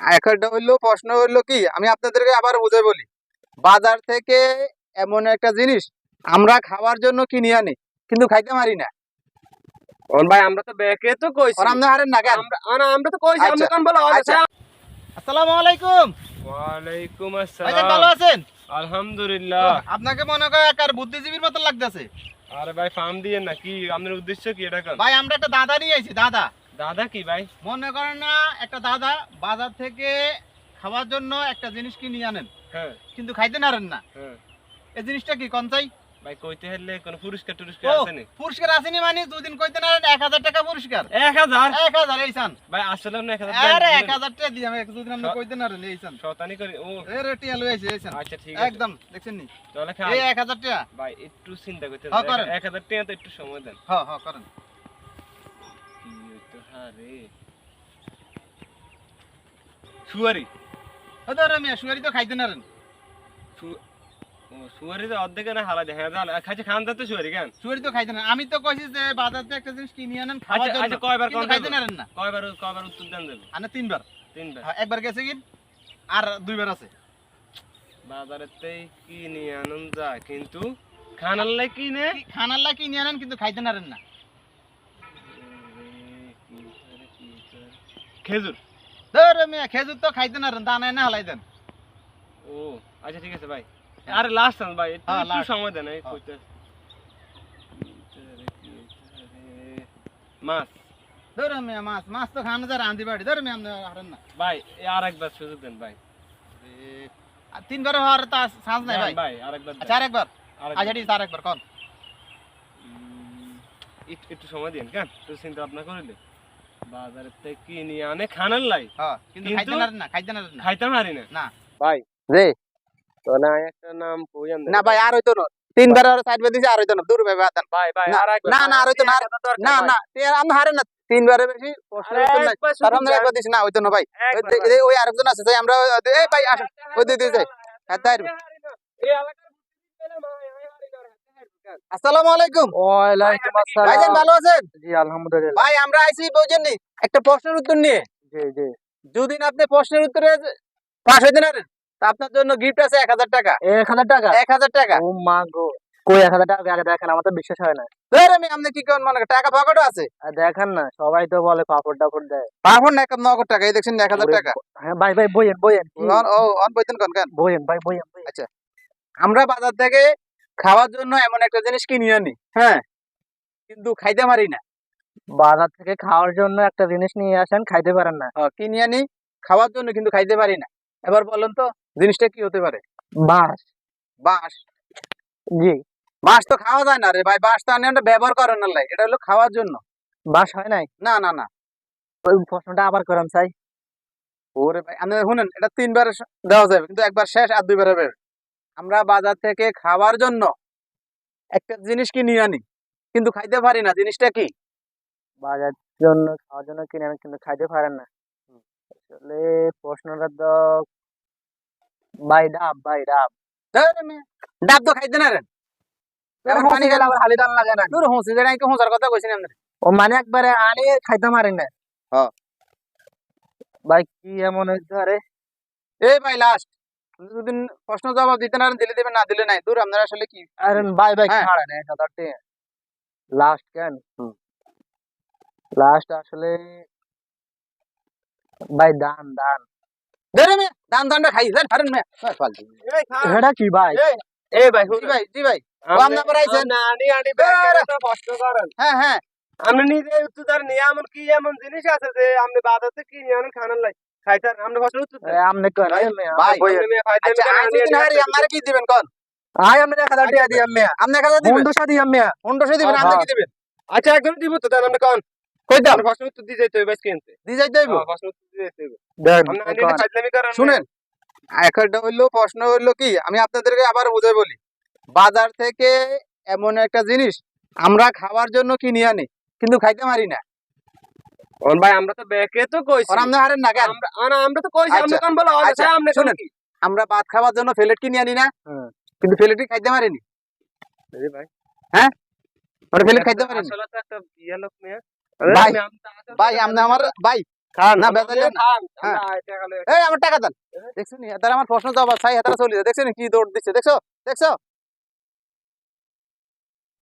একটা হইল প্রশ্ন হইল কি আমি আপনাদেরকে আবার বুঝে বলি। বাজার থেকে এমন একটা জিনিস আমরা খাওয়ার জন্য কিনে আনি কিন্তু খাইতে পারি না। ভাই আমরা তো ব্যাকে তো কইছি। আর হারেন না আমরা আমরা তো কইছি আমরা আচ্ছা, কোন বলো আচ্ছা। আসসালামু আলাইকুম। ওয়ালাইকুম ভাইজান ভালো আছেন? আলহামদুলিল্লাহ। আপনাকে মনে করে একার বুদ্ধিজীবীর মতো লাগতেছে। আরে ভাই ফার্ম দিয়ে না কি? আপনার উদ্দেশ্য কি এটা ভাই আমরা একটা দাদা নিয়ে আইছি দাদা। দাদা কি ভাই? মনে করেন না একটা দাদা বাজার থেকে খাওয়ার জন্য একটা জিনিস কিনে আনেন হ্যাঁ। কিন্তু খাইতে নারেন না। হ্যাঁ। এই জিনিসটা কি কোন চাই? ভাই কইতে হলে কোন পুরস্কার টুরস্কার আছে নি পুরস্কার আসেনি মানে দুদিন কইতে এক হাজার টাকা পুরস্কার। এক হাজার? এক হাজার এই চান। ভাই আসলে না এক হাজার আরে এক হাজার টাকা দিয়ে আমি দুদিন আমরা কইতে নারেন এই চান। শতানি করে ও। এ রে টিয়া লই আইছে এই চান। আচ্ছা ঠিক আছে। একদম দেখছেন নি? তাহলে এই এক হাজার টাকা। ভাই একটু চিন্তা করতে হ্যাঁ, করেন। এক হাজার টাকা তো একটু সময় দেন। হ্যাঁ হ্যাঁ করেন। হইতো হারে সুয়ারি ওদের আমি শুয়ারি তো খাইতে নারেন। সু- সুয়ারি তো অর্ধেক না হালা যায় হ্যাঁ খাইছে খান তো সুয়ারি কেন শুয়ারি তো খাইতে না আমি তো কইছি যে বাজার থেকে একটা জিনিস কিনে আনেন আচ্ছা আচ্ছা কয়বার কোন খাইতে না। কয়বার কয়বার উত্তর দেন দেবে আনে তিনবার। তিনবার। হ্যাঁ, একবার গেছে কি? আর দুইবার আছে। বাজারেতে কিনে আনন্দ যায় কিন্তু খানার লাই কিনে। কি খানার লাই কিনে আনেন কিন্তু খাইতে নারেন না। খেজুর? ধরে মিয়া খেজুর তো খাইতে নারেন দানায় না হালাই দেন। ও আচ্ছা ঠিক আছে ভাই আরে লাস্ট ভাই একটু হ্যাঁ. সময় দেন এই হ্যাঁ। কইতে। মাছ। ধরে মিয়া মাছ মাছ তো খানা যায় রান্ধি বাড়ি। ধরে মিয়া আপনি হারেন না। ভাই আর একবার সুযোগ দেন ভাই তিনবার হওয়ার তো চান্স নাই ভাই দেন ভাই আরেকবার দেন। আচ্ছা আরেকবার। আচ্ছা ঠিক আছে আরেকবার কোন। একটু- সময় দিন কেন? তো চিন্তা ভাবনা করিলে। বাজারের থেকে আনে খানার লাই হ্যাঁ কিন্তু কিন্তু- খাইতে না না না না। ভাই জি তো না একটা নাম কই না ভাই আর হইতো না তিনবার আর সাইড বেঁধে দিছে আর হইতো না দূর ভাই ভাই ভাই না, আর একবার না, না, আর হইতো না, না না তে আপনি হারেন না তিনবারে বেশি প্রশ্ন হইতো না তার আমরা একবার দিছি না হইতো না ভাই ওই দে- এই- ওই আরেকজন আছে আমরা এই ভাই আসেন ওই দিয়ে দিয়ে যাই হ্যাঁ তাই আসসালামু আলাইকুম। ওয়ালাইকুম ভাইজান ভালো আছেন? জি আলহামদুলিল্লাহ। ভাই আমরা আইছি বুঝছেন একটা প্রশ্নের উত্তর নিয়ে। জি জি। যদি আপনি প্রশ্নের উত্তরে পাস হইতে পারেন আপনার জন্য গিফট আছে এক হাজার টাকা। এক হাজার টাকা? এক হাজার টাকা। ও মা গো। কই এক হাজার টাকা আগে দেখেন আমার তো বিশ্বাস হয় না। ধর আমি আপনি কি মনে টাকা পকেটও আছে? দেখেন না সবাই তো বলে পাপড় টাপড় দেয়। পাপড় না এক নগদ টাকা এই দেখছেন এক হাজার ওরে টাকা। হ্যাঁ ভাই ভাই বইয়েন বইয়েন কি? ও অন বইতেন কোন কেন। বইয়েন ভাই বইয়েন বইয়েন। আমরা বাজার থেকে খাওয়ার জন্য এমন একটা জিনিস কিনে আনি হ্যাঁ? কিন্তু খাইতে পারি না। বাজার থেকে খাওয়ার জন্য একটা জিনিস নিয়ে আসেন খাইতে পারেন না। ও, কিনে আনি খাওয়ার জন্য কিন্তু খাইতে পারি না। এবার বলেন তো জিনিসটা কি হতে পারে? বাস বাঁশ? জি। বাঁশ তো খাওয়া যায় না রে ভাই বাঁশ তো আনি আমরা ব্যবহার করেন না লাই। এটা হলো খাওয়ার জন্য। বাস হয় নাই? না না না। ওই প্রশ্নটা আবার করেন চাই। ওরে ভাই আপনি শুনেন এটা তিনবার দেওয়া যাবে কিন্তু একবার শেষ আর দুইবার হবে আমরা বাজার থেকে খাওয়ার জন্য একটা জিনিস কিনে আনি কিন্তু খাইতে পারি না। জিনিসটা কি? বাজার জন্য খাওয়ার জন্য কিনে আনি কিন্তু খাইতে পারেন না। আসলে প্রশ্নটা তো ভাই ডাব ভাই ডাব। ডাব তো খাইতে না রে। পানি গেলে আবার হালি লাগে না। দূর হুঁসি যেটা একটু হুঁসার কথা আমরা ও মানে একবারে আনি খাইতে পারেন না। হ্যাঁ। ভাই কি এমন হইতে পারে এই ভাই লাস্ট যদি প্রশ্ন জবাব দিতে না দিলে দেবেন না দিলে নাই। দূর আপনারা আসলে কি? আরে ভাই ভাই হ্যাঁ। ছাড়েন এক হাজার লাস্ট কেন? লাস্ট আসলে ভাই দান দান। ধরে মিয়া দান দানটা খাই। মিয়া। হ্যাঁ। এটা কি ভাই? এই ভাই ভাই জি ভাই। আইছেন। না আনি আনি তো করেন। হ্যাঁ হ্যাঁ। আপনি নিজে উত্তর নিয়ে এমন কি এমন জিনিস আছে যে আপনি থেকে কিনে আনেন খানার লাই ফসল আমনে কর ভাই, আচ্ছা? দিন হারি। কি দিবেন? কোন? আই আমনে টাকা দিই দিবেন? দিবেন। কি দিবেন? আচ্ছা একদম দিব তো দেন কোন? কই দাম ফসল কিনতে দি ফসল দেন। শুনেন একটা হইল প্রশ্ন হইল কি? আমি আপনাদেরকে আবার বুঝে বলি। বাজার থেকে এমন একটা জিনিস আমরা খাওয়ার জন্য কিনে আনি কিন্তু খাইতে পারি না। ভাই আমরা তো ব্যাকে তো কইছি। আর আপনি হারেন না কেন? আমরা আমরা তো কইছি আপনি আচ্ছা, কোন বলো আচ্ছা, আপনি শুনেন। শুনেন আমরা ভাত খাওয়ার জন্য প্লেট কিনে আনি না কিন্তু প্লেটই খাইতে পারিনি। ভাই। ওরা প্লেট খাইতে পারিনি। আসলে তো একটা লোক মেয়ে ভাই, আপনি আমার ভাই খান না হ্যাঁ। আমরা এই টাকা দেন। আমার প্রশ্ন জবাব চাই হাতারা চলে যায় দেখছ নি কি দৌড় দিচ্ছে? দেখছ? দেখছ?